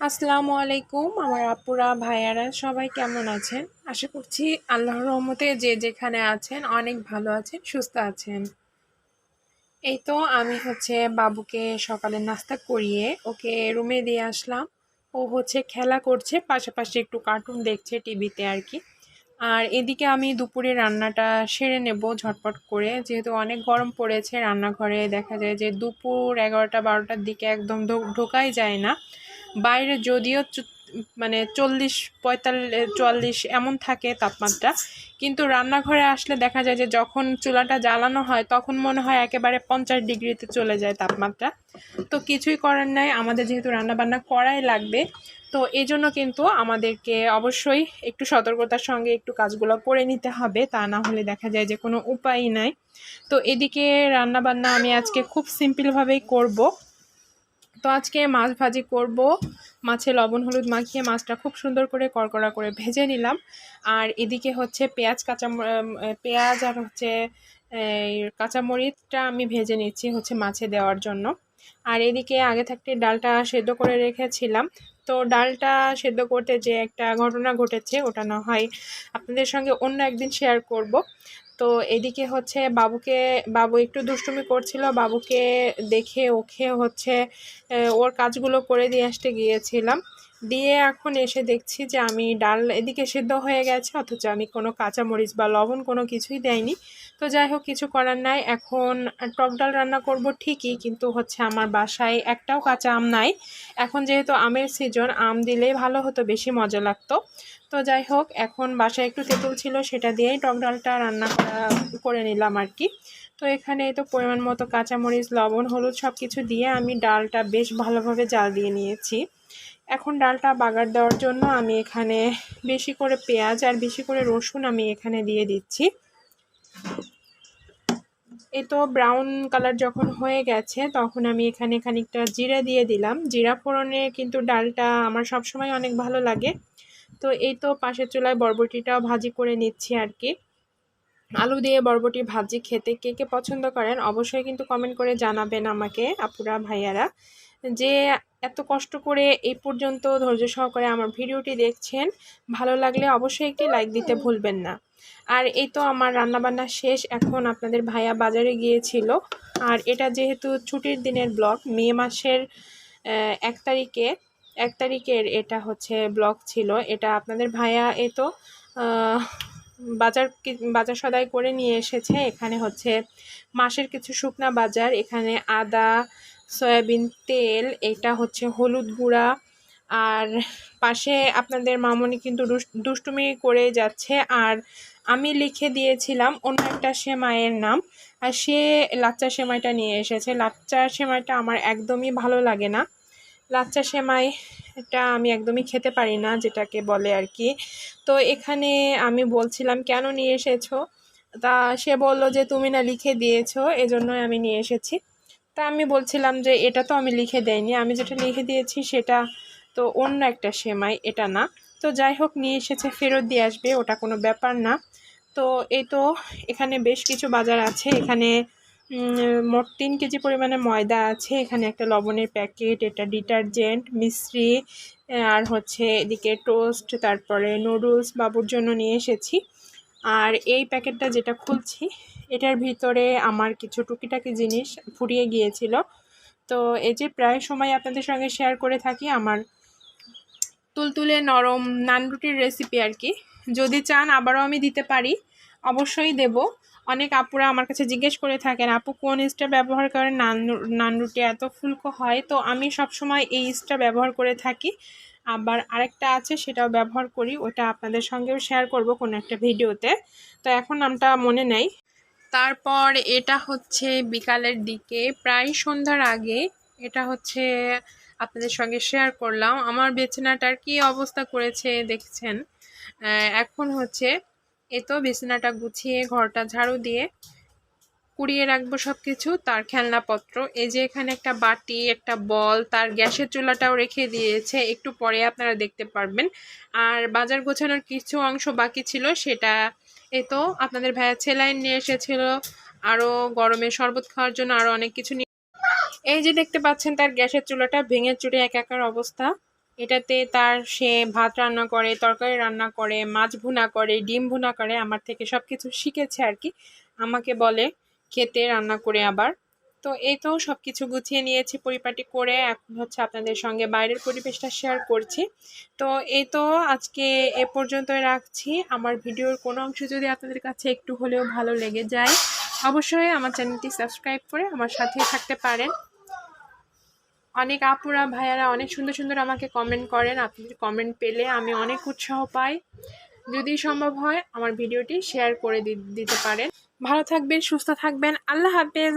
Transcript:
আসসালামু আলাইকুম, আমার আপুরা, ভাইয়ারা, সবাই কেমন আছেন? আশা করছি আল্লাহর রহমতে যে যেখানে আছেন অনেক ভালো আছেন, সুস্থ আছেন। এই তো আমি হচ্ছে বাবুকে সকালে নাস্তা করিয়ে ওকে রুমে দিয়ে আসলাম। ও হচ্ছে খেলা করছে, পাশাপাশি একটু কার্টুন দেখছে টিভিতে আর কি। আর এদিকে আমি দুপুরে রান্নাটা সেরে নেব ঝটপট করে। যেহেতু অনেক গরম পড়েছে, রান্নাঘরে দেখা যায় যে দুপুর এগারোটা, বারোটার দিকে একদম ঢোকাই যায় না। বাইরে যদিও মানে চল্লিশ, পঁয়তাল্লিশ চুয়াল্লিশ এমন থাকে তাপমাত্রা, কিন্তু রান্নাঘরে আসলে দেখা যায় যে যখন চুলাটা জ্বালানো হয়, তখন মনে হয় একেবারে পঞ্চাশ ডিগ্রিতে চলে যায় তাপমাত্রা। তো কিছুই করার নাই, আমাদের যেহেতু রান্নাবান্না করাই লাগবে, তো এই জন্য কিন্তু আমাদেরকে অবশ্যই একটু সতর্কতার সঙ্গে একটু কাজগুলো করে নিতে হবে, তা না হলে দেখা যায় যে কোনো উপায় নাই। তো এদিকে রান্নাবান্না আমি আজকে খুব সিম্পলভাবেই করব। তো আজকে মাছ ভাজি করব। মাছে লবণ, হলুদ মাখিয়ে মাছটা খুব সুন্দর করে কড়কড়া করে ভেজে নিলাম। আর এদিকে হচ্ছে পেঁয়াজ কাঁচা পেঁয়াজ আর হচ্ছে কাঁচামরিচটা আমি ভেজে নিচ্ছি হচ্ছে মাছে দেওয়ার জন্য। আর এদিকে আগে থাকতে ডালটা সেদ্ধ করে রেখেছিলাম। তো ডালটা সেদ্ধ করতে যে একটা ঘটনা ঘটেছে, ওটা না হয় আপনাদের সঙ্গে অন্য একদিন শেয়ার করব। তো এদিকে হচ্ছে বাবুকে, বাবু একটু দুষ্টুমি করছিল, বাবুকে দেখে ওকে হচ্ছে ওর কাজগুলো করে দিয়ে আসতে গিয়েছিলাম। দিয়ে এখন এসে দেখছি যে আমি ডাল এদিকে সেদ্ধ হয়ে গেছে, অথচ আমি কোনো কাঁচামরিচ বা লবণ কোনো কিছুই দেয়নি তো যাই হোক, কিছু করার নাই। এখন টক ডাল রান্না করব ঠিকই, কিন্তু হচ্ছে আমার বাসায় একটাও কাঁচা আম নাই। এখন যেহেতু আমের সিজন আম দিলে ভালো হতো, বেশি মজা লাগতো। তো যাই হোক, এখন বাসায় একটু তেঁতুল ছিল, সেটা দিয়েই টক ডালটা রান্না করা, করে নিলাম আর কি। তো এখানে তো পরিমাণ মতো কাঁচামরিচ, লবণ, হলুদ সব কিছু দিয়ে আমি ডালটা বেশ ভালোভাবে জাল দিয়ে নিয়েছি। এখন ডালটা বাগার দেওয়ার জন্য আমি এখানে বেশি করে পেঁয়াজ আর বেশি করে রসুন আমি এখানে দিয়ে দিচ্ছি। এই তো ব্রাউন কালার যখন হয়ে গেছে, তখন আমি এখানে খানিকটা জিরা দিয়ে দিলাম। জিরা ফোড়নে কিন্তু ডালটা আমার সবসময় অনেক ভালো লাগে। তো এই তো পাশের চুলায় বরবটিটাও ভাজি করে নিচ্ছি আর কি। আলু দিয়ে বরবটি ভাজি খেতে কে কে পছন্দ করেন অবশ্যই কিন্তু কমেন্ট করে জানাবেন আমাকে, আপুরা, ভাইয়ারা। যে এত কষ্ট করে এই পর্যন্ত ধৈর্য সহকারে আমার ভিডিওটি দেখছেন, ভালো লাগলে অবশ্যই একটি লাইক দিতে ভুলবেন না। আর এই তো আমার রান্নাবান্না শেষ, এখন আপনাদের ভাইয়া বাজারে গিয়েছিল। আর এটা যেহেতু ছুটির দিনের ব্লগ, মে মাসের এক তারিখে, এক তারিখের এটা হচ্ছে ব্লগ ছিল। এটা আপনাদের ভাইয়া এ তো বাজার বাজার সদাই করে নিয়ে এসেছে। এখানে হচ্ছে মাসের কিছু শুকনা বাজার, এখানে আদা, সয়াবিন, তেল, এটা হচ্ছে হলুদ গুঁড়া। আর পাশে আপনাদের মামনি কিন্তু দুষ্টুমি করে যাচ্ছে। আর আমি লিখে দিয়েছিলাম, অন্য একটা সেমাইয়ের নাম। আর সে লাচ্চা সেমাইটা নিয়ে এসেছে। লাচ্চা সেমাইটা আমার একদমই ভালো লাগে না। লাচ্চা সেমাই এটা আমি একদমই খেতে পারি না যেটাকে বলে আর কি। তো এখানে আমি বলছিলাম, কেন নিয়ে এসেছ? তা সে বলল যে, তুমি না লিখে দিয়েছ, এজন্যই আমি নিয়ে এসেছি। তা আমি বলছিলাম যে, এটা তো আমি লিখে দেয়নি আমি যেটা লিখে দিয়েছি সেটা তো অন্য একটা সেমাই, এটা না। তো যাই হোক, নিয়ে এসেছে, ফেরত দিয়ে আসবে, ওটা কোনো ব্যাপার না। তো এই তো এখানে বেশ কিছু বাজার আছে। এখানে মোট তিন কেজি পরিমাণে ময়দা আছে। এখানে একটা লবণের প্যাকেট, এটা ডিটারজেন্ট, মিশ্রি আর হচ্ছে এদিকে টোস্ট, তারপরে নুডলস বাবুর জন্য নিয়ে এসেছি। আর এই প্যাকেটটা যেটা খুলছি, এটার ভিতরে আমার কিছু টুকিটাকি জিনিস ফুরিয়ে গিয়েছিল। তো এই যে প্রায় সময় আপনাদের সঙ্গে শেয়ার করে থাকি, আমার তুলতুলে নরম নানরুটির রেসিপি আর কি। যদি চান আবারও আমি দিতে পারি, অবশ্যই দেব। অনেক আপুরা আমার কাছে জিজ্ঞেস করে থাকেন, আপু, কোন ইস্টার ব্যবহার করেন? নান নান রুটি এত ফুলকো হয়? তো আমি সবসময় এই ইস্টার ব্যবহার করে থাকি। আবার আরেকটা আছে, সেটাও ব্যবহার করি, ওটা আপনাদের সঙ্গেও শেয়ার করব কোনো একটা ভিডিওতে। তো এখন নামটা মনে নেই। তারপর এটা হচ্ছে বিকালের দিকে, প্রায় সন্ধ্যার আগে। এটা হচ্ছে আপনাদের সঙ্গে শেয়ার করলাম। আমার বেচনাটার কি অবস্থা করেছে দেখছেন? এখন হচ্ছে এ তো বিছানাটা গুছিয়ে, ঘরটা ঝাড়ু দিয়ে কুড়িয়ে রাখব সব কিছু তার খেলনাপত্র, এই যে এখানে একটা বাটি, একটা বল, তার গ্যাসের চুলাটাও রেখে দিয়েছে, একটু পরে আপনারা দেখতে পারবেন। আর বাজার গোছানোর কিছু অংশ বাকি ছিল, সেটা এই তো আপনাদের ভাইয়া ছেলাইন নিয়ে এসেছিল আরও গরমে শরবত খাওয়ার জন্য আরও অনেক কিছু নিয়ে এই যে দেখতে পাচ্ছেন তার গ্যাসের চুলাটা ভেঙে চুরে একাকার অবস্থা। এটাতে তার সে ভাত রান্না করে, তরকারি রান্না করে, মাছ ভুনা করে, ডিম ভুনা করে, আমার থেকে সব কিছু শিখেছে আর কি। আমাকে বলে খেতে, রান্না করে আবার। তো এই তো সব কিছু গুছিয়ে নিয়েছি, পরিপাটি করে এখন হচ্ছে আপনাদের সঙ্গে বাইরের পরিবেশটা শেয়ার করছি। তো এই তো আজকে এ পর্যন্তই রাখছি। আমার ভিডিওর কোনো অংশ যদি আপনাদের কাছে একটু হলেও ভালো লেগে যায়, অবশ্যই আমার চ্যানেলটি সাবস্ক্রাইব করে আমার সাথেই থাকতে পারেন। অনেক আপুরা, ভাইয়ারা অনেক সুন্দর সুন্দর আমাকে কমেন্ট করেন। আপনাদের কমেন্ট পেলে আমি অনেক উৎসাহ পাই। যদি সম্ভব হয় আমার ভিডিওটি শেয়ার করে দিতে পারেন। ভালো থাকবেন, সুস্থ থাকবেন। আল্লাহ হাফেজ।